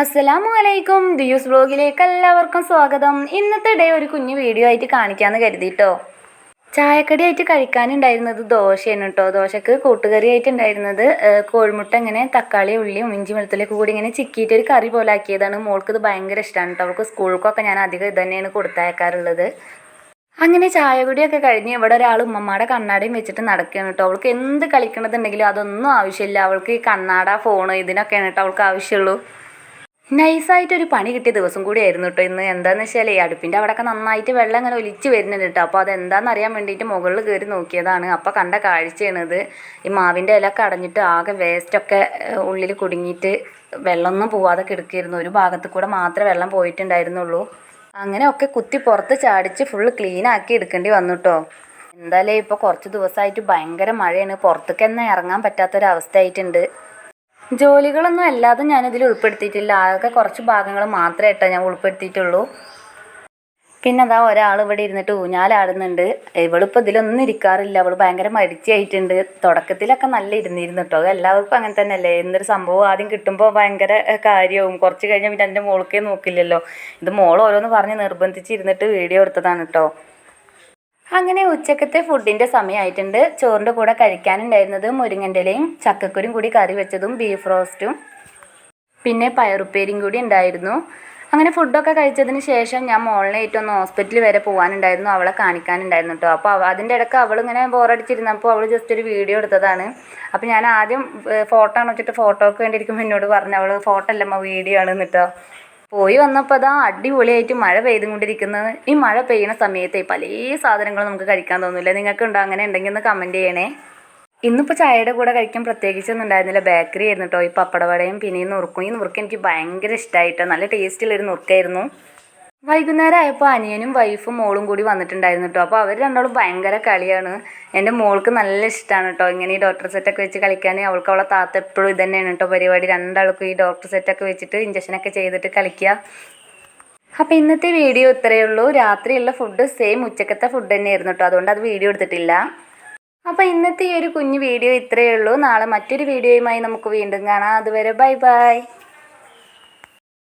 അസ്സലാമു അലൈക്കും ദിയൂസ് ബ്ലോഗിലേക്ക് എല്ലാവർക്കും സ്വാഗതം. ഇന്നത്തെ ഡേ ഒരു കുഞ്ഞു വീഡിയോ ആയിട്ട് കാണിക്കാമെന്ന് കരുതിട്ടോ. ചായക്കടി ആയിട്ട് കഴിക്കാനുണ്ടായിരുന്നത് ദോശയാണ് കേട്ടോ ദോശക്ക് കൂട്ടുകറി ആയിട്ടുണ്ടായിരുന്നത് കോഴിമുട്ട ഇങ്ങനെ തക്കാളി ഉള്ളിയും ഇഞ്ചി വെളുത്തുള്ളിയൊക്കെ കൂടി ഇങ്ങനെ ചിക്കിയിട്ട് ഒരു കറി പോലെ ആക്കിയതാണ്. മോൾക്ക് ഇത് ഭയങ്കര ഇഷ്ടമാണ് കേട്ടോ അവൾക്ക് സ്കൂൾക്കൊക്കെ ഞാൻ അധികം ഇത് തന്നെയാണ് കൊടുത്തയക്കാറുള്ളത്. അങ്ങനെ ചായ കുടിയൊക്കെ കഴിഞ്ഞ് ഇവിടെ ഒരാൾ ഉമ്മമ്മയുടെ കണ്ണാടയും വെച്ചിട്ട് നടക്കുകയാണ് കേട്ടോ അവൾക്ക് എന്ത് കളിക്കണതുണ്ടെങ്കിലും അതൊന്നും ആവശ്യമില്ല. അവൾക്ക് ഈ കണ്ണാട ഫോണ് ഇതിനൊക്കെയാണ് കേട്ടോ അവൾക്ക് ആവശ്യമുള്ളൂ. നൈസായിട്ടൊരു പണി കിട്ടിയ ദിവസം കൂടി ആയിരുന്നു കേട്ടോ ഇന്ന്. എന്താന്ന് വെച്ചാൽ അടുപ്പിന്റെ അവിടെയൊക്കെ നന്നായിട്ട് വെള്ളം ഇങ്ങനെ ഒലിച്ച് വരുന്നുണ്ട് കേട്ടോ അപ്പോൾ അതെന്താണെന്ന് അറിയാൻ വേണ്ടിയിട്ട് മുകളിൽ കയറി നോക്കിയതാണ്. അപ്പോൾ കണ്ട കാഴ്ചയാണിത് ഈ മാവിന്റെ ഇല കടഞ്ഞിട്ട് ആകെ വേസ്റ്റൊക്കെ ഉള്ളിൽ കുടുങ്ങിയിട്ട് വെള്ളമൊന്നും പോവാതെ കിടക്കുകയായിരുന്നു. ഒരു ഭാഗത്ത് കൂടെ മാത്രമേ വെള്ളം പോയിട്ടുണ്ടായിരുന്നുള്ളൂ. അങ്ങനെ ഒക്കെ കുത്തി പുറത്ത് ചാടിച്ച് ഫുള്ള് ക്ലീൻ ആക്കി എടുക്കേണ്ടി വന്നു കേട്ടോ എന്തായാലും ഇപ്പോൾ കുറച്ച് ദിവസമായിട്ട് ഭയങ്കര മഴയാണ്. പുറത്തേക്ക് തന്നെ ഇറങ്ങാൻ പറ്റാത്തൊരവസ്ഥ ആയിട്ടുണ്ട് ജോലികളൊന്നും അല്ലാതെ ഞാനിതിൽ ഉൾപ്പെടുത്തിയിട്ടില്ല. ആകെ കുറച്ച് ഭാഗങ്ങൾ മാത്രമേ കേട്ടോ ഞാൻ ഉൾപ്പെടുത്തിയിട്ടുള്ളൂ. പിന്നെ അതാ ഒരാൾ ഇവിടെ ഇരുന്നിട്ട് ഊഞ്ഞാലാടുന്നുണ്ട്. ഇവളിപ്പോൾ ഇതിലൊന്നും ഇരിക്കാറില്ല. അവൾ ഭയങ്കര മടിച്ചായിട്ടുണ്ട് തുടക്കത്തിലൊക്കെ നല്ല ഇരുന്നിരുന്നു കേട്ടോ എല്ലാവർക്കും അങ്ങനെ തന്നെയല്ലേ? എന്തൊരു സംഭവം ആദ്യം കിട്ടുമ്പോൾ ഭയങ്കര കാര്യവും. കുറച്ച് കഴിഞ്ഞാൽ പിന്നെ എന്റെ മോൾക്കേ നോക്കില്ലല്ലോ. ഇത് മോൾ ഓരോന്ന് പറഞ്ഞ് നിർബന്ധിച്ച് ഇരുന്നിട്ട് വീഡിയോ എടുത്തതാണ് കേട്ടോ അങ്ങനെ ഉച്ചക്കത്തെ ഫുഡിന്റെ സമയമായിട്ടുണ്ട് ചോറിന്റെ കൂടെ കഴിക്കാനുണ്ടായിരുന്നത് മുരിങ്ങന്റെ ഇലയും ചക്കക്കുരും കൂടി കറി വെച്ചതും ബീഫ് റോസ്റ്റും പിന്നെ പയറുപ്പേരിയും കൂടി ഉണ്ടായിരുന്നു. അങ്ങനെ ഫുഡൊക്കെ കഴിച്ചതിന് ശേഷം ഞാൻ മോളിനെ ഏറ്റവും ഹോസ്പിറ്റലിൽ വരെ പോകാനുണ്ടായിരുന്നു അവളെ കാണിക്കാനുണ്ടായിരുന്നു കേട്ടോ അപ്പോൾ അതിന്റെ ഇടയ്ക്ക് അവളിങ്ങനെ ബോറടിച്ചിരുന്നപ്പോൾ അവൾ ജസ്റ്റ് ഒരു വീഡിയോ എടുത്തതാണ്. അപ്പോൾ ഞാൻ ആദ്യം ഫോട്ടോ ആണ് വെച്ചിട്ട് ഫോട്ടോക്ക് വേണ്ടിയിരിക്കുമ്പോൾ എന്നോട് പറഞ്ഞു അവൾ ഫോട്ടോ അല്ലമ്മ വീഡിയോ ആണ് എന്നിട്ടോ പോയി വന്നപ്പോൾ അതാ അടിപൊളിയായിട്ട് മഴ പെയ്തും കൊണ്ടിരിക്കുന്നത് ഈ മഴ പെയ്യുന്ന സമയത്തെ പല സാധനങ്ങളും നമുക്ക് കഴിക്കാൻ തോന്നില്ല? നിങ്ങൾക്കുണ്ടോ അങ്ങനെ ഉണ്ടെങ്കിൽ ഒന്ന് കമന്റ് ചെയ്യണേ. ഇന്നിപ്പോൾ ചായയുടെ കൂടെ കഴിക്കാൻ പ്രത്യേകിച്ചൊന്നും ഉണ്ടായിരുന്നില്ല. ബേക്കറി ആയിരുന്നു കേട്ടോ ഈ പപ്പടവടയും പിന്നെ നുറുക്കും. ഈ നുറുക്ക് എനിക്ക് ഭയങ്കര ഇഷ്ടമായിട്ടോ നല്ല ടേസ്റ്റിലൊരു നുറുക്കായിരുന്നു. വൈകുന്നേരം ആയപ്പോൾ അനിയനും വൈഫും മോളും കൂടി വന്നിട്ടുണ്ടായിരുന്നു കേട്ടോ അപ്പോൾ അവർ രണ്ടാളും ഭയങ്കര കളിയാണ്. എന്റെ മോൾക്ക് നല്ല ഇഷ്ടമാണ് കേട്ടോ ഇങ്ങനെ ഈ ഡോക്ടർ സെറ്റൊക്കെ വെച്ച് കളിക്കാൻ അവൾക്ക് അവളെ താത്ത എപ്പോഴും ഇത് തന്നെയാണ് കേട്ടോ പരിപാടി. രണ്ടാൾക്കും ഈ ഡോക്ടർ സെറ്റൊക്കെ വെച്ചിട്ട് ഇഞ്ചക്ഷനൊക്കെ ചെയ്തിട്ട് കളിക്കുക അപ്പോൾ ഇന്നത്തെ വീഡിയോ ഇത്രയേ ഉള്ളൂ. രാത്രിയുള്ള ഫുഡ് സെയിം ഉച്ചക്കത്തെ ഫുഡ് തന്നെയായിരുന്നു കേട്ടോ അതുകൊണ്ട് അത് വീഡിയോ എടുത്തിട്ടില്ല. അപ്പോൾ ഇന്നത്തെ ഈ ഒരു കുഞ്ഞു വീഡിയോ ഇത്രയേ ഉള്ളൂ. നാളെ മറ്റൊരു വീഡിയോയുമായി നമുക്ക് വീണ്ടും കാണാം. അതുവരെ ബൈ ബൈ.